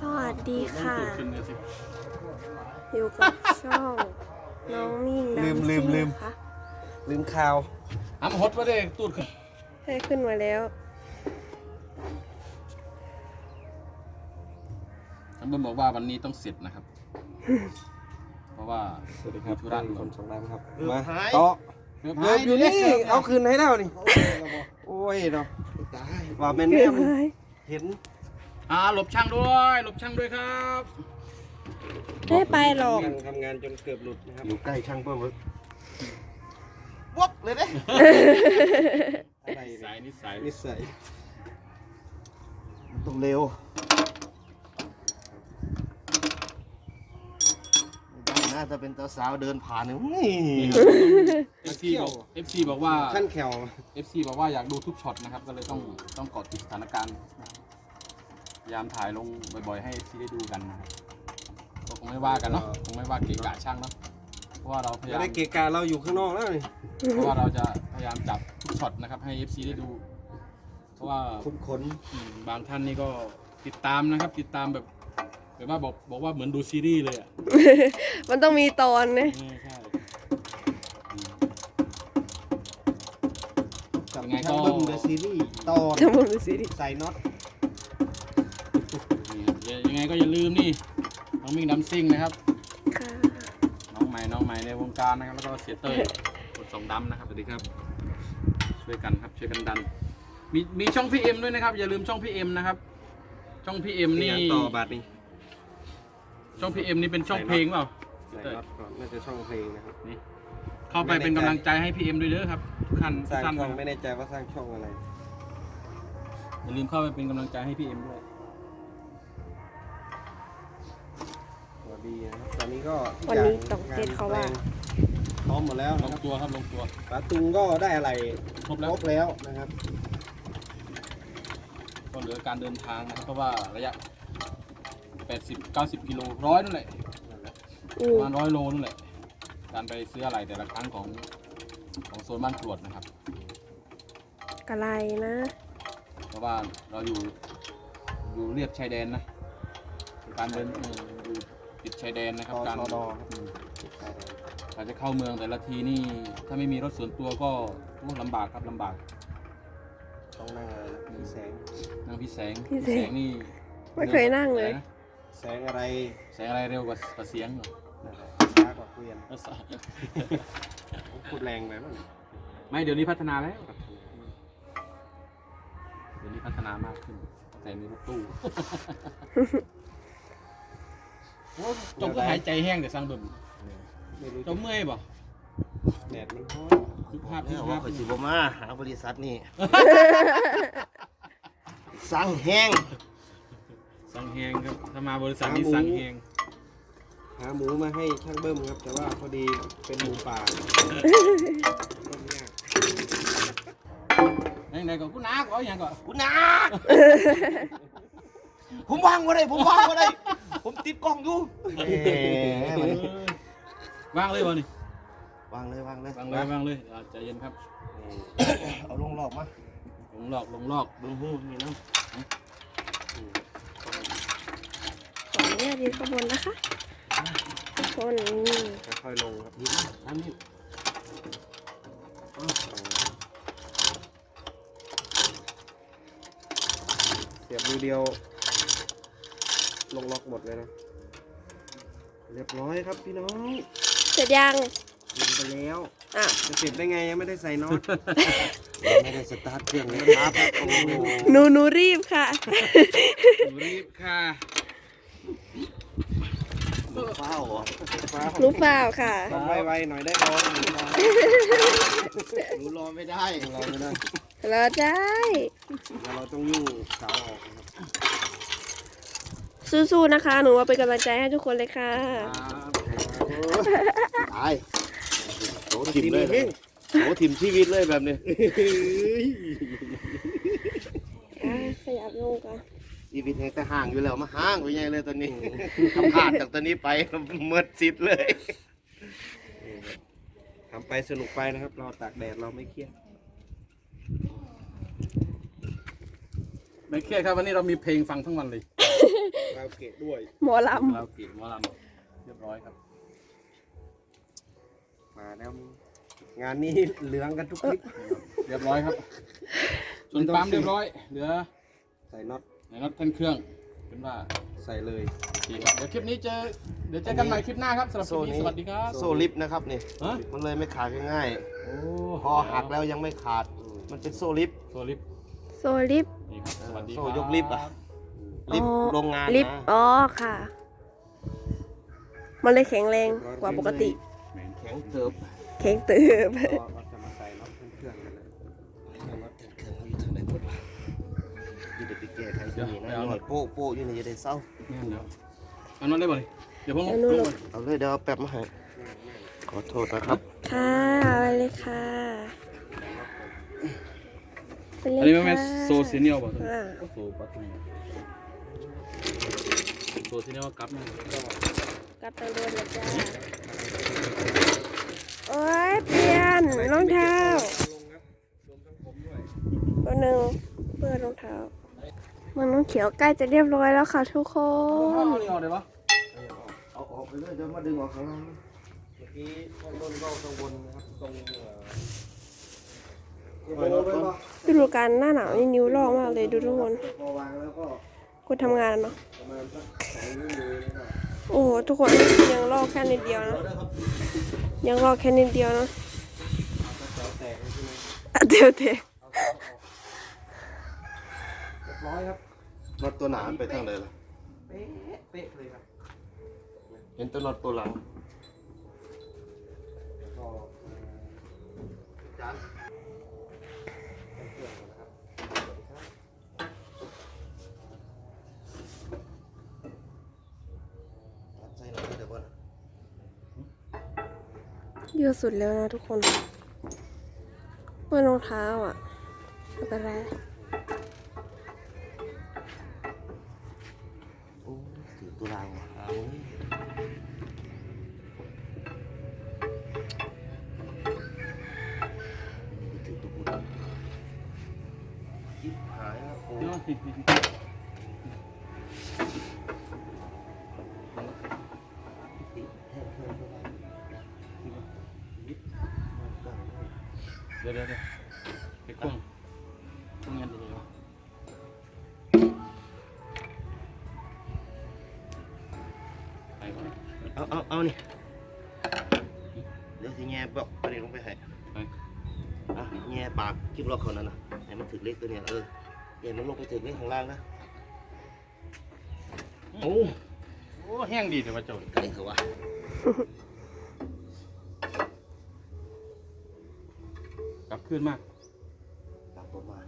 สวัสดีค่ะต้องขึ้นกันสิอยู่กับช่องน้องมิ่งลืมลืมลืมนะคะลืมข่าวอ้ำฮดว่าได้ตูดขึ้นให้ขึ้นมาแล้วอ้ำเบิ้มบอกว่าวันนี้ต้องเสร็จนะครับ เพราะว่าสวัสดีครับมีธุระด่ควนนสองดำครับเออมาหายต่อเกือบเกือบอยู่นี่ เอาคืนให้แล้วนี่ โอ้ยเนาะตายว่าแม่นเกิแม่ดอะไรเห็น อ่าหลบช่างด้วยหลบช่างด้วยครับไม่ไปหรอก ยังทำงานจนเกือบหลุดนะครับอยู่ใกล้ช่างเพิ่มเลยวับเลยเด้อะไรสายนิสัยนิสัยมันต้องเร็วไม่ได้นะถ้าเป็นสาวๆเดินผ่านเนี่ยนี่เอฟซีบอกเอฟซีบอกว่าขั้นแขว เอฟซีบอกว่าอยากดูทุกช็อตนะครับก็เลยต้องต้องเกาะติดสถานการณ์พ ยายามถ่ายลงบ่อยๆ ให้เอฟซีได้ดูกันนะครับก็คงไม่ว่ากันเนาะคงไม่ว่าเกะกะช่างเนาะเพราะว่าเราพยาไม่ยามได้เกะกะเราอยู่ข้างนอกแล้วนี่เพราะว่าเราจะพยายามจับทุกช็อตนะครับให้ FC ได้ดู เพราะว่า คุ้นขนอืมบางท่านนี่ก็ติดตามนะครับ ติดตามแบบแบบว่าบอกบอกว่าเหมือนดูซีรีส์เลยอะมันต้องมีตอนนะเออใช่อืม กับยังไงก็ช่างเบิ้มเดอะซีรีส์ตอนจะบอกดูสิดิใส่น็อตนี่ยัง ไงก็อย่าลืมนี่น้องมิ่งดัมซิ่งนะครับ ค่ะน้องใหม่น้องใหม่ในวงการนะครับแล้วก็เสียเต้ยกดสองดำนะครับสวัสดีครับ ช่วยกันครับช่วยกันดัน มีมีช่องพีเอ็มด้วยนะครับ อย่าลืมช่องพีเอ็มนะครับ ช่องพีเอ็มนี่นี่ต่อบาทนี่ช่องพีเอ็มนี่เป็นช่องเพลงเปล่า ใส่น็อตก่อนน่าจะช่องเพลงนะครับ นี่เข้าไปเป็นกำลังใจให้พีเอ็มด้วยเด้อครับทุกท่านสร้างทุกท่านช่องนะไม่แน่ใจว่าสร้างช่องอะไร อย่าลืมเข้าไปเป็นกำลังใจให้พีเอ็มด้วย ดีนะครับตอนนี้ก็ทุกวันย่นี้ต้องเซตเขาว่า พร้อมหมดแล้วลนะงครับตัวครับลงตัวปาตุงก็ได้อะไรครบคแล้รวบแล้วนะครับ ก็เหลือการเดินทางนะครับเพราะว่าระยะ 80 90กิโลร้อยนั่นแหละอืปมระมาณร้อยโลนั่นแหละ การไปซื้ออะไรแต่ละครั้งของของโซนบ้านกรวดนะครับ กะไรนะเพราะว่าเราอยู่อยู่เรียบชายแดนนะ การเดินเอออยู่ ติดชายแดนนะครับตการชดอืมเราจะเข้าเมืองแต่ละทีนี่ ถ้าไม่มีรถส่วนตัวก็โอ้ลำบากครับลำบากต้องนั่งอะไรนะมีแสงนั่งพี่แสงพี่แสง นี่ไม่เคยนั่งเลยอะไรนะแสงอะไรแสงอะไรเร็วกว่ากว่าเสียงเหรอนั่นแหละช้ากว่าเกวียนแล้วสะพูดแรงไปมั้งไม่เดี๋ยวนี้พัฒนาแล้ว เดี๋ยวนี้พัฒนามากขึ้น แต่มีรถตู้ โอ้จงก็หายใจแห้งแต่สร้างเบิ่มไม่รู้เจ้าเมื่อยบ่แดดมันร้อนคือภาพแล้คือวว่าภาพข่อยสิบ่มาหาบริษัทนี่ สั่งแห้ง สั่งแห้งครับถ้ามาบริษัทนี้สั่งแห้งหาหมูมาให้ช่างเบิ้มครับ แต่ว่าพอดีเป็นหมูป่าต้มยากไหนๆก็กูนักเอาอย่างก่อนกูหนา ผมวางบ่ได้ผมวางบ่ได้ ผมติดกล้องอยู่แหมมันวางเลยวะนี่วางเลยวางเลยวางเลยวางเลยอ่าใจเย็นครับเอาลงหลอกมาลงลอกลงลอกเบิ่งหูนี่นะขออนุญาตยืนข้างบนนะคะคนนี้ค่อยๆลงครับนี่นะอันนี้เสียบมือเดียว ลงล็อกหมดเลยนะ เรียบร้อยครับพี่น้องเสร็จยังลงไปแล้วอะจะเสร็จได้ไงยังไม่ได้ใส่น็อตไม่ได้สตาร์ทเครื่องเลยครับโอ้โหหนูหนูรีบค่ะ รีบค่ะเฝ้าเหรอฟ้ารู้เปล่าค่ะ ทำไวๆหน่อยได้ไหมหนูรอไม่ได้รอไม่ได้เราได้ เดี๋ยวเราต้องยุ่งเสาออกนะครับ สู้ๆนะคะ หนูว่าเป็นกำลังใจให้ทุกคนเลยค่ะตายโตทิมเลยนะโตทิมชีวิตเลยแบบนี้อะขยับลงกันชีวิตแห่งแต่ห่างอยู่แล้วมาห่างไปไงเลยตอนนี้ทำพลาดจากตอนนี้ไปเมิดสิทธิ์เลยทำไปสนุกไปนะครับ เราตากแดดเราไม่เครียดไม่เครียดครับวันนี้เรามีเพลงฟังทั้งวันเลย เราเกะด้วยหมอลเราเก็บหมอลำเรียบร้อยครับ มาแล้วงานนี้เหลืองกันทุกคลิป เรียบร้อยครับส่วนปั๊มเรียบร้อย เหลือใส่น็อตในน็อตแท่นเครื่องเป็นว่าใส่เลย โอเคครับเดี๋ยวคลิปนี้เจอเดี๋ยวเจอกันใหม่คลิปหน้าครับสำหรับคลิปนี้สวัสดีครับ โซ่ลิฟต์นะครับนี่ฮะ มันเลยไม่ขาดง่ายโอ้ๆพอหักแล้วยังไม่ขาด มันเป็นโซ่ลิฟต์ โซลิฟำโซลิฟต์นี่ครับสวัสดีคโซ่รับยกลิฟต์อะ ลิฟต์อ๋อโรงงานลิฟต์นะอ๋อค่ะ มันเลยแข็งแรงกว่าปกติ แข็งเติบแข็งตืบก็เราจะมาใส่น็อตเครื่องกันเลยน็อตแท่นเครื่องอยู่ทางไหนหมดวะอยู่เด็กไปแก้ไขที่นี่นะหน่อยโป๊ะโป๊ะอยู่นี่จะได้เศร้าเนี่ยเดี๋ยวเอาน็อตได้บ่ดิเดี๋ยวผมลงเอานู่นลลงงก่อนเอาเลยเดี๋ยวเอาแป๊บมาให้ขอโทษนะครับ ค่ะไปเลยค่ะไปเลยอันนี้มันเป็นค่ะโซซีเนียลป่ะอ่าโซปัตนี่ โซซีเนียลกลับนะกลับไปโดนเลยจ้าโอ้ยเปลี่ยนรองเท้าตัวหนึ่งเปื้อนรองเท้ามันน้องเขียวใกล้จะเรียบร้อยแล้วค่ะทุกคเอานอันนี้อกได้ปะเอาออกไปเลยเดี๋ยวมาดึงออกข้างล่างเมื่อกี้ข้างบนก็ข้างบนนะครับตรงเอ่อไปรถไปป่ะฤดูกาลหน้าหนาวนี่นิ้วลอกมากเลยดูทุกคน พอวางแล้วก็คนทำงานเนาะประมาณสักสองนิ้วมือนี่ก็โอ้โหทุกคนยังลอกแค่นิดเดียวนะยังลอกแค่นิดเดียวนะเอาแตกเลยใช่ไหมอะเดี๋ยวเดี๋ยวเรียบร้อยครับน็อตตัวหนาไปทางไหนล่ะเป๊ะเป๊ะเลยครับเห็นตัวน็อตตัวหลังแล้วก็จานเครื่องก่อนนะครับ ใส่หน่อยเดี๋ยวก่อน เยอะสุดแล้วนะทุกคนเปื้อรองเท้าอะไม่เป็นไรโอ้ถือตัวเราเอาเว้ยถือตัวบุญคิดหายนะโอ้ ดี๋ยวเดี๋ยวเดี๋ยวไปกล้งกล้งยันดีๆวะไปก่อนเอาเอาเอานี่เดี๋ยวสิแง่บอกประเด็นลงไปให้ไปอะแง่ปากคลิปล็อกเขานั่นนะให้มันถึกเล็กตัวเนี้ยเออเดี๋ยวมันลงไปถึกเล็กข้างล่างนะโอ้โอ้แห้งดีแต่ว่าเจ้าไกลเขาวะ กลับคืนมากปากตัวมา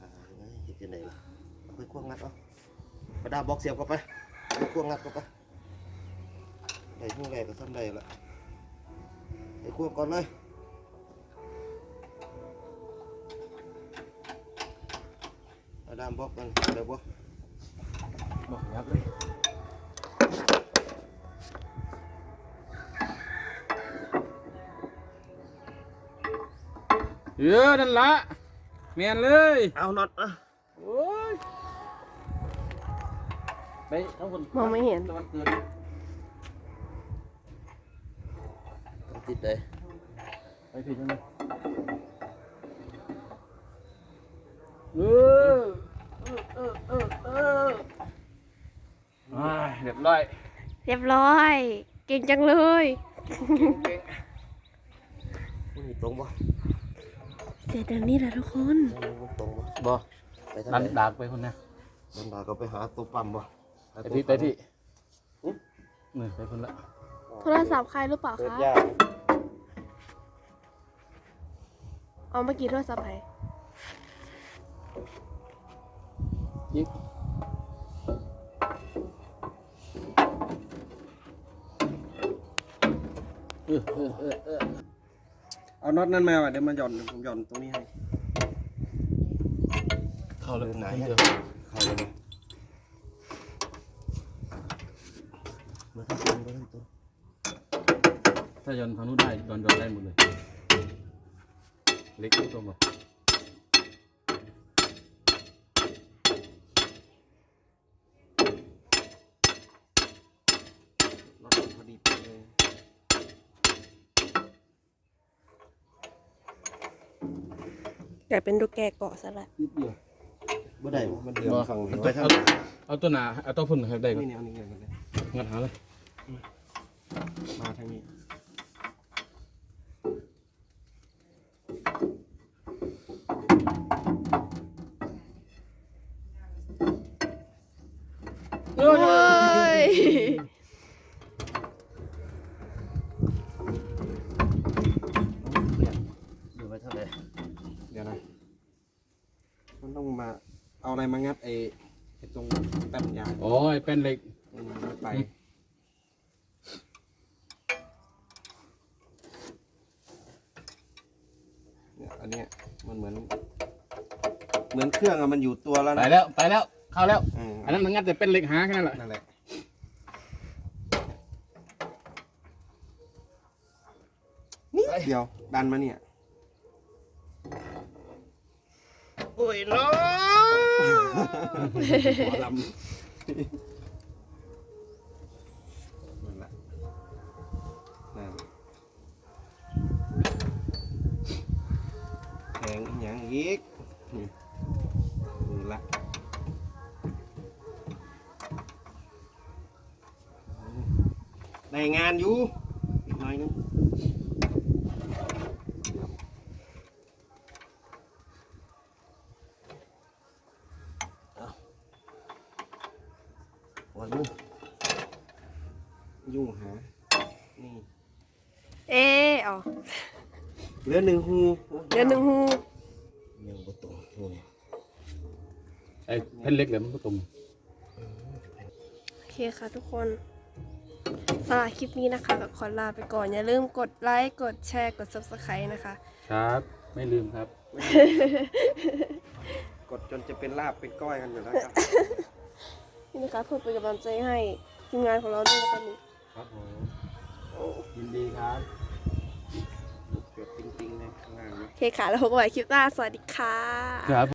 อ่าไงเห็นจะไหนล่ะเอาไปควงงัดเอากระดาษบล็อกเสียบเข้าไปเอาควงงัดเข้าไปได้หัวแรกก็ทำได้ละไอ้ควงก่อนเลยกระดาษบล็อกกันเดี๋ยวบ่บอกยับเลย เออนั่นละเมียนเลยเอาน็อตอะโอ้ยไปทั้งคนมองไม่เห็นตะวันเกิดต้องติดเลยไปผิดยังไงเออเออเออเอออ่าเรียบร้อย เรียบร้อย เก่งจังเลยมันมีตรงบ่เสร็จแล้วนี่แหละทุกคนมันตรงบ่บ่ไปทางดันไหนดากไปคนเนี้ยดันดาก็ไปหาตัวปั๊มบ่หาไปตัวที่ไปปั๊มที่นี่ไปคนละโทรศัพท์ใครหรือเปล่าเปิดคะ ยากเอาเมื่อกี้โทรศัพท์ใครยิงเออเออเออเออ เอาน็อตนั่นมาว่ะเดี๋ยวมาหย่อนผมหย่อนตรงนี้ให้เข้าเลยไหนเดี๋อะยวเข้าเลยบ่มาทั้งตัวมาทั้งตัวถ้าย้อนทางนู้นได้ย้อนย้อนได้หมดเลย เล็กทุกตัวบ่ กลายเป็นดูกแกเกาะซะละนิดเดียวบ่ได้บ่มันเดือดฟังมันไปไปทางไหนเอาตัวหนาเอาตัวพุ่นให้ได้ก่อนนี่เนี่ยเอานี่เลยกันเลยงัดหาเลยมาทางนี้โอ้ย อยู่ไปทางไหน เดี๋ยวนะ มันต้องมาเอาอะไรมางัดไอ้ไอ้ตรงแป้นยางโอ้ยเป็นเหล็กอืมไม่ไป เนี่ยอันเนี้ยมันเหมือน เหมือนเครื่องอะมันอยู่ตัวแล้วไปนะแล้วไปแล้วเข้าแล้วอืมอันนั้นมันงัดแต่เป็นเหล็กหาแค่นั้นแหละนั่นแหละนี่เดี๋ยวดันมาเนี่ย โอ้ยน้องหมอลำนั่นแหละนั่นแข็งอีกอย่างอีกนี่มือละได้งานอยู่ อีกหน่อยนึง วันนึงยุ่งหา นี่เอ๊ะเอ๋อเหลือหนึ่งหูเดี๋ยวหนึ่งหูยังบ่ตรงโอ้ยไอ้เป็นเหล็กเลยมันก็ตรงโอเคค่ะทุกคนสำหรับคลิปนี้นะคะก็ขอลาไปก่อน อย่าลืมกดไลค์กดแชร์กด subscribe นะคะ ครับ ไม่ลืมครับ กดจนจะเป็นลาบเป็นก้อยกันอยู่แล้วครับ นี่นะคะเพื่อเป็นกำลังใจให้ทีมงานของเราด้วยนะคะนี่ครับผมยินดีครับเกือบจริงๆเลยข้างล่างนี้โอเคค่ะแล้วพบกันใหม่คลิปหน้าสวัสดีค่ะ ครับ